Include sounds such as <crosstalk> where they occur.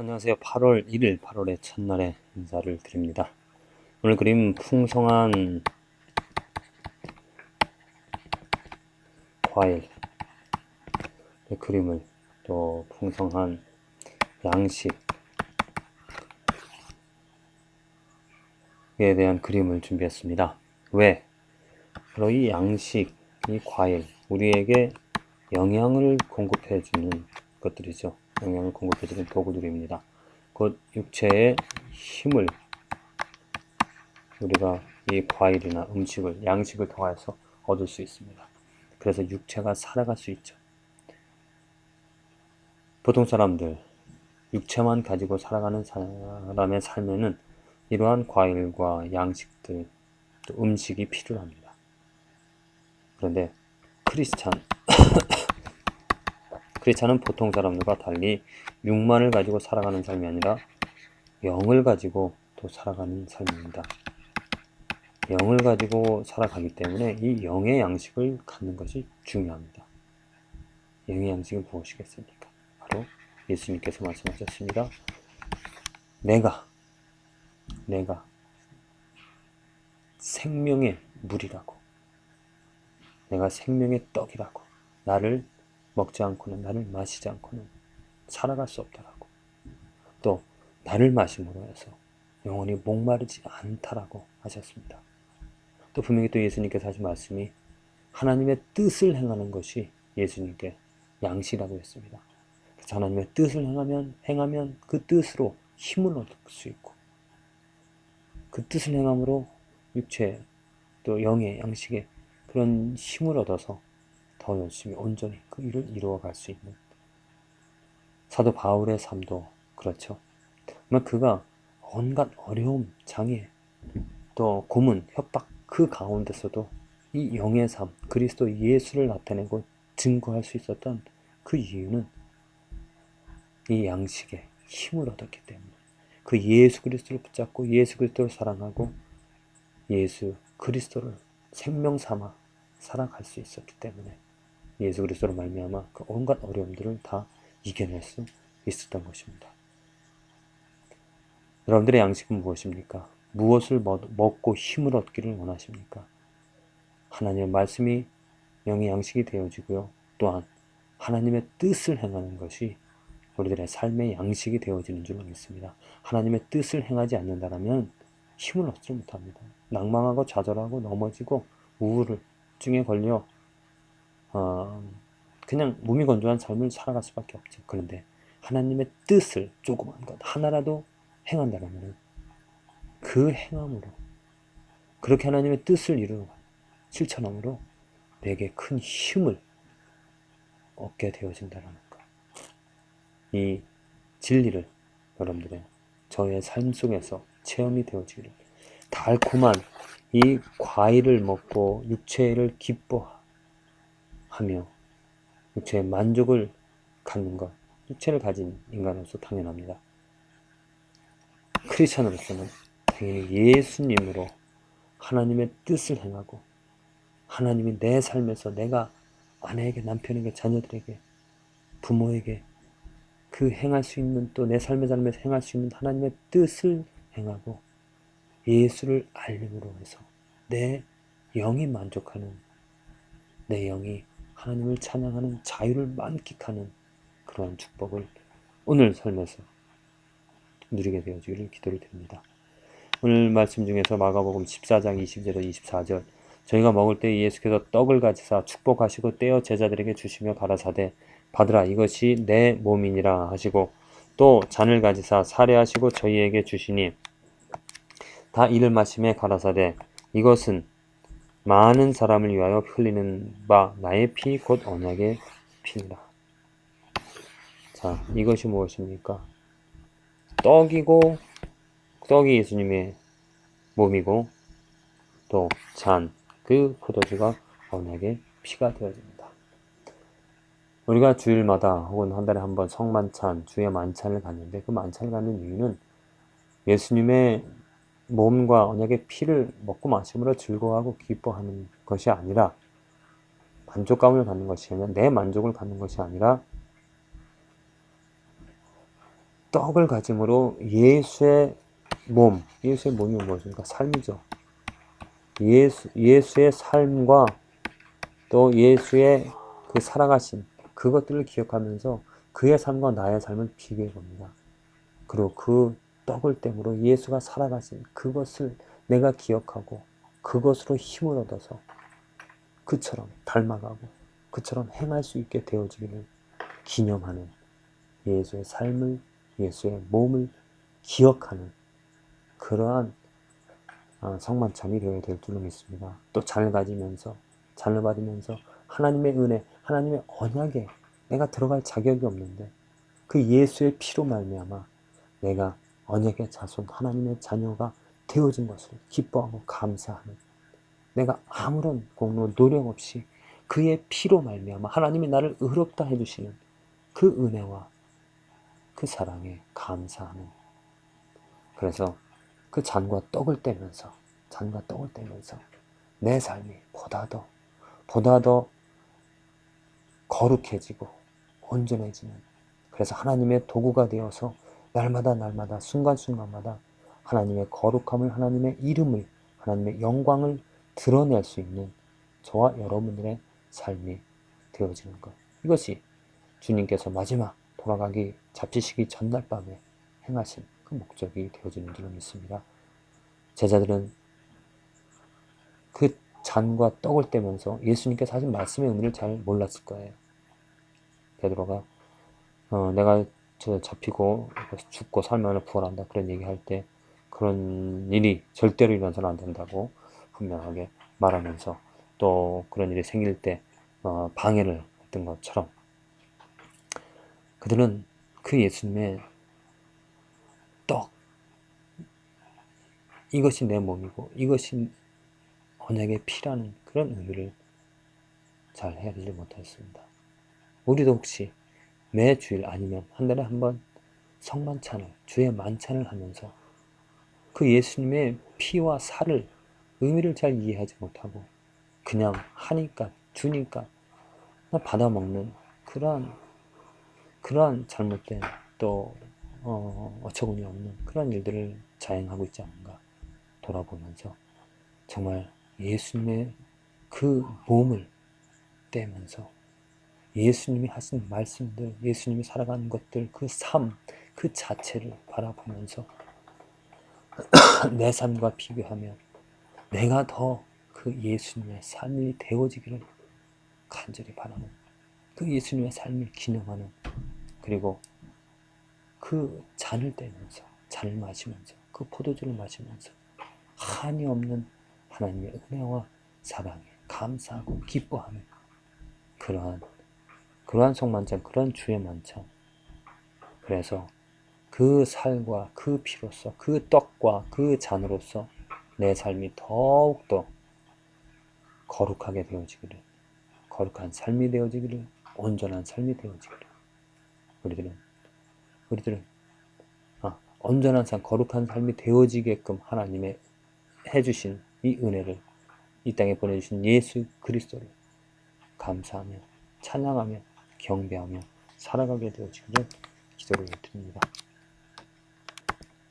안녕하세요. 8월 1일, 8월의 첫날에 인사를 드립니다. 오늘 그림 풍성한 과일 그림을 또 풍성한 양식에 대한 그림을 준비했습니다. 왜? 바로 이 양식, 이 과일, 우리에게 영양을 공급해 주는 것들이죠. 영양을 공급해주는 도구들입니다. 곧 육체의 힘을 우리가 이 과일이나 음식을, 양식을 통해서 얻을 수 있습니다. 그래서 육체가 살아갈 수 있죠. 보통 사람들, 육체만 가지고 살아가는 사람의 삶에는 이러한 과일과 양식들, 또 음식이 필요합니다. 그런데 크리스찬, 크리스찬은 보통 사람들과 달리 육만을 가지고 살아가는 삶이 아니라 영을 가지고 또 살아가는 삶입니다. 영을 가지고 살아가기 때문에 이 영의 양식을 갖는 것이 중요합니다. 영의 양식은 무엇이겠습니까? 바로 예수님께서 말씀하셨습니다. 내가, 내가 생명의 물이라고. 내가 생명의 떡이라고. 나를 먹지 않고는, 나를 마시지 않고는 살아갈 수 없다라고. 또, 나를 마심으로 해서 영원히 목마르지 않다라고 하셨습니다. 또 분명히 또 예수님께서 하신 말씀이 하나님의 뜻을 행하는 것이 예수님께 양식이라고 했습니다. 그래서 하나님의 뜻을 행하면 행하면 그 뜻으로 힘을 얻을 수 있고 그 뜻을 행함으로 육체 또 영의 양식에 그런 힘을 얻어서 더 열심히 온전히 그 일을 이루어갈 수 있는 사도 바울의 삶도 그렇죠. 그가 온갖 어려움, 장애, 또 고문, 협박 그 가운데서도 이 영의 삶, 그리스도 예수를 나타내고 증거할 수 있었던 그 이유는 이 양식에 힘을 얻었기 때문에 그 예수 그리스도를 붙잡고 예수 그리스도를 사랑하고 예수 그리스도를 생명 삼아 살아갈 수 있었기 때문에 예수 그리스도로 말미암아 그 온갖 어려움들을 다 이겨낼 수 있었던 것입니다. 여러분들의 양식은 무엇입니까? 무엇을 먹고 힘을 얻기를 원하십니까? 하나님의 말씀이 영의 양식이 되어지고요. 또한 하나님의 뜻을 행하는 것이 우리들의 삶의 양식이 되어지는 줄로 믿습니다. 하나님의 뜻을 행하지 않는다면 힘을 얻지 못합니다. 낭망하고 좌절하고 넘어지고 우울증에 걸려 어, 그냥 무미건조한 삶을 살아갈 수밖에 없죠. 그런데 하나님의 뜻을 조그만 것 하나라도 행한다면 그 행함으로 그렇게 하나님의 뜻을 이루어 실천함으로 내게 큰 힘을 얻게 되어진다는 것. 이 진리를 여러분들의 저의 삶 속에서 체험이 되어지기를 달콤한 이 과일을 먹고 육체를 기뻐하 며 육체의 만족을 갖는 것 육체를 가진 인간으로서 당연합니다. 크리스천으로서는 당연히 예수님으로 하나님의 뜻을 행하고 하나님이 내 삶에서 내가 아내에게 남편에게 자녀들에게 부모에게 그 행할 수 있는 또 내 삶의 삶에서 행할 수 있는 하나님의 뜻을 행하고 예수를 알림으로 해서 내 영이 만족하는 내 영이 하나님을 찬양하는 자유를 만끽하는 그러한 축복을 오늘 삶에서 누리게 되어지기를 기도를 드립니다. 오늘 말씀 중에서 마가복음 14장 20절에서 24절 저희가 먹을 때 예수께서 떡을 가지사 축복하시고 떼어 제자들에게 주시며 가라사대 받으라 이것이 내 몸이니라 하시고 또 잔을 가지사 사례하시고 저희에게 주시니 다 이를 마심에 가라사대 이것은 많은 사람을 위하여 흘리는 바 나의 피 곧 언약의 피니라. 자, 이것이 무엇입니까? 떡이고 떡이 예수님의 몸이고 또 잔, 그 포도주가 언약의 피가 되어집니다. 우리가 주일마다 혹은 한 달에 한 번 성만찬, 주의 만찬을 갖는데 그 만찬을 갖는 이유는 예수님의 몸과 언약의 피를 먹고 마심으로 즐거워하고 기뻐하는 것이 아니라 만족감을 갖는 것이 아니라 내 만족을 갖는 것이 아니라 떡을 가짐으로 예수의 몸, 예수의 몸이 무엇입니까? 삶이죠. 예수, 예수의 삶과 또 예수의 그 살아가신 그것들을 기억하면서 그의 삶과 나의 삶을 비교해 봅니다. 그리고 그 떡을 땜으로 예수가 살아가신 그것을 내가 기억하고 그것으로 힘을 얻어서 그처럼 닮아가고 그처럼 행할 수 있게 되어지기를 기념하는 예수의 삶을 예수의 몸을 기억하는 그러한 어, 성만찬이 되어야 될 줄로 믿습니다. 또 잔을 가지면서 잔을 받으면서 하나님의 은혜, 하나님의 언약에 내가 들어갈 자격이 없는데 그 예수의 피로 말미암아 내가 언약의 자손 하나님의 자녀가 되어진 것을 기뻐하고 감사하는 내가 아무런 공로 노력 없이 그의 피로 말미암아 하나님이 나를 의롭다 해주시는 그 은혜와 그 사랑에 감사하는. 그래서 그 잔과 떡을 떼면서 잔과 떡을 떼면서 내 삶이 보다 더 보다 더 거룩해지고 온전해지는 그래서 하나님의 도구가 되어서 날마다 날마다 순간순간마다 하나님의 거룩함을 하나님의 이름을 하나님의 영광을 드러낼 수 있는 저와 여러분들의 삶이 되어지는 것 이것이 주님께서 마지막 돌아가기 잡히시기 전날 밤에 행하신 그 목적이 되어지는 줄로 믿습니다. 제자들은 그 잔과 떡을 떼면서 예수님께서 하신 말씀의 의미를 잘 몰랐을 거예요. 베드로가 어, 내가 저 잡히고 죽고 살면 부활한다 그런 얘기할 때 그런 일이 절대로 일어나서는 안 된다고 분명하게 말하면서 또 그런 일이 생길 때 어, 방해를 했던 것처럼 그들은 그 예수님의 떡 이것이 내 몸이고 이것이 언약의 피라는 그런 의미를 잘 헤아리지 못했습니다. 우리도 혹시 매 주일 아니면 한 달에 한 번 성만찬을 주의 만찬을 하면서 그 예수님의 피와 살을 의미를 잘 이해하지 못하고 그냥 하니까 주니까 받아먹는 그러한 그러한 잘못된 또 어, 어처구니 없는 그런 일들을 자행하고 있지 않은가 돌아보면서 정말 예수님의 그 몸을 떼면서 예수님이 하신 말씀들, 예수님이 살아가는 것들, 그 삶, 그 자체를 바라보면서 <clears throat> 내 삶과 비교하며 내가 더 그 예수님의 삶이 되어지기를 간절히 바라는 그 예수님의 삶을 기념하는 그리고 그 잔을 떼면서 잔을 마시면서 그 포도주를 마시면서 한이 없는 하나님의 은혜와 사랑에 감사하고 기뻐하는 그러한 그러한 성만찬 그러한 주의 만찬. 그래서 그 살과 그 피로서 그 떡과 그 잔으로서 내 삶이 더욱더 거룩하게 되어지기를 거룩한 삶이 되어지기를 온전한 삶이 되어지기를 우리들은 우리들은 아, 온전한 삶, 거룩한 삶이 되어지게끔 하나님의 해주신 이 은혜를 이 땅에 보내주신 예수 그리스도를 감사하며 찬양하며 경배하며 살아가게 되어지기를 기도를 드립니다.